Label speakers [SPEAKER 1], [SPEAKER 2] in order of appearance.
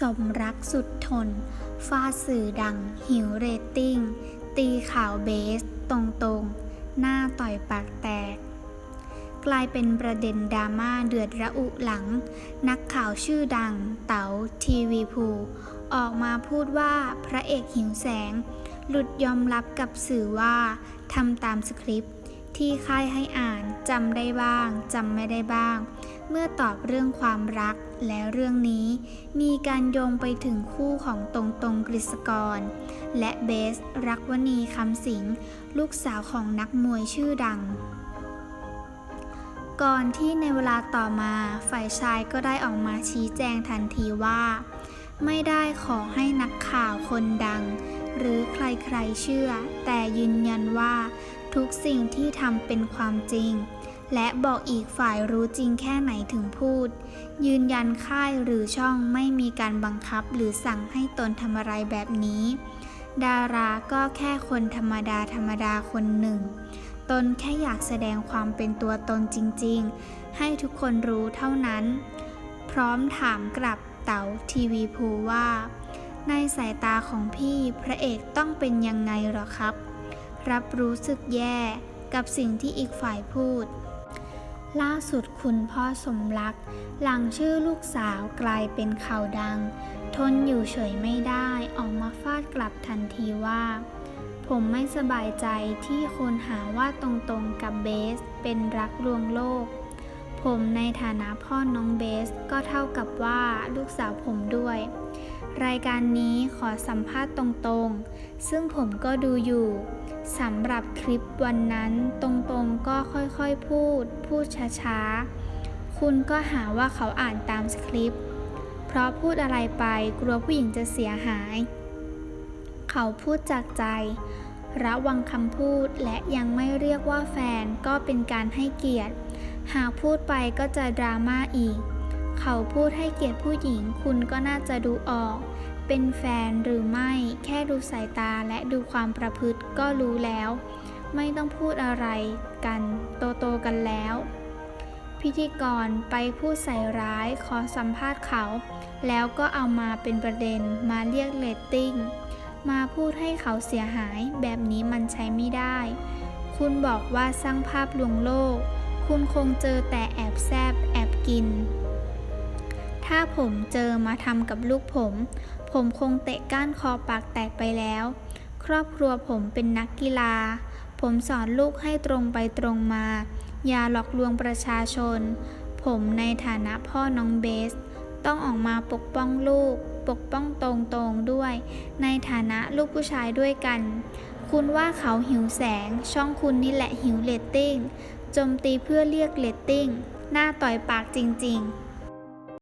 [SPEAKER 1] สมรักสุดทน ฟาสื่อดัง หิวเรตติ้ง ตีข่าวเบส ตรงๆ หน้าต่อยปากแตก กลายเป็นประเด็นดราม่าเดือดระอุหลัง นักข่าวชื่อดัง เต๋าทีวีภูออกมาพูดว่าพระเอกหิวแสง หลุดยอมรับกับสื่อว่าทำตามสคริปต์ ที่ค่ายให้อ่านจำได้บ้างจำไม่ได้บ้าง เมื่อตอบเรื่องความรักและเรื่องนี้ มีการโยงไปถึงคู่ของตรงตรงกฤษกร และเบสรักวณีคำสิงลูกสาวของนักมวยชื่อดัง ก่อนที่ในเวลาต่อมาฝ่ายชายก็ได้ออกมาชี้แจงทันทีว่า ไม่ได้ขอให้นักข่าวคนดัง หรือใครๆเชื่อ แต่ยืนยันว่า ทุกสิ่งที่ทำเป็นความจริง และบอกอีกฝ่ายรู้จริงแค่ไหนถึงพูด ยืนยันค่ายหรือช่องไม่มีการบังคับหรือสั่งให้ตนทำอะไรแบบนี้ ดาราก็แค่คนธรรมดาธรรมดาคนหนึ่ง ตนแค่อยากแสดงความเป็นตัวตนจริง ๆ ให้ทุกคนรู้เท่านั้น พร้อมถามกลับเต๋าทีวีภูว่า ในสายตาของพี่พระเอกต้องเป็นยังไงหรอครับ รับรู้สึกแย่กับสิ่งที่อีกฝ่ายพูด ล่าสุดคุณพ่อสมรัก หลังชื่อลูกสาวกลายเป็นข่าวดัง ทนอยู่เฉยไม่ได้ออกมาฟาดกลับทันทีว่า ผมไม่สบายใจที่คนหาว่าตรงๆกับเบส เป็นรักลวงโลก ผมในฐานะพ่อน้องเบสก็เท่ากับว่าลูกสาวผมด้วย รายการนี้ขอสัมภาษณ์ตรงๆ ซึ่งผมก็ดูอยู่สำหรับคลิปวันนั้นตรงๆก็ค่อยๆพูด พูดช้าๆ คุณก็หาว่าเขาอ่านตามสคริปต์เพราะพูดอะไรไปกลัวผู้หญิงจะเสียหาย เขาพูดจากใจ ระวังคำพูดและยังไม่เรียกว่าแฟนก็เป็นการให้เกียรติ หากพูดไปก็จะดราม่าอีก เขาพูดให้เกียรติผู้หญิงคุณก็น่าจะดูออก เป็นแฟนหรือไม่ แค่ดูสายตาและดูความประพฤติก็รู้แล้ว ไม่ต้องพูดอะไรกัน โตโตๆกันแล้ว พิธีกรไปพูดใส่ร้ายขอสัมภาษณ์เขา แล้วก็เอามาเป็นประเด็นมาเรียกเรตติ้ง มาพูดให้เขาเสียหายแบบนี้มันใช้ไม่ได้ คุณบอกว่าสร้างภาพลวงโลก คุณคงเจอแต่แอบแซบแอบกิน ถ้าผมเจอมาทำกับลูกผม ผมคงเตะก้านคอปากแตกไปแล้ว ครอบครัวผมเป็นนักกีฬา ผมสอนลูกให้ตรงไปตรงมา อย่าหลอกลวงประชาชน ผมในฐานะพ่อน้องเบส ต้องออกมาปกป้องลูก ปกป้องตรงๆด้วย ในฐานะลูกผู้ชายด้วยกัน คุณว่าเขาหิวแสง ช่องคุณนี่แหละหิวเรตติ้ง โจมตีเพื่อเรียกเรตติ้ง หน้าต่อยปากจริง ๆ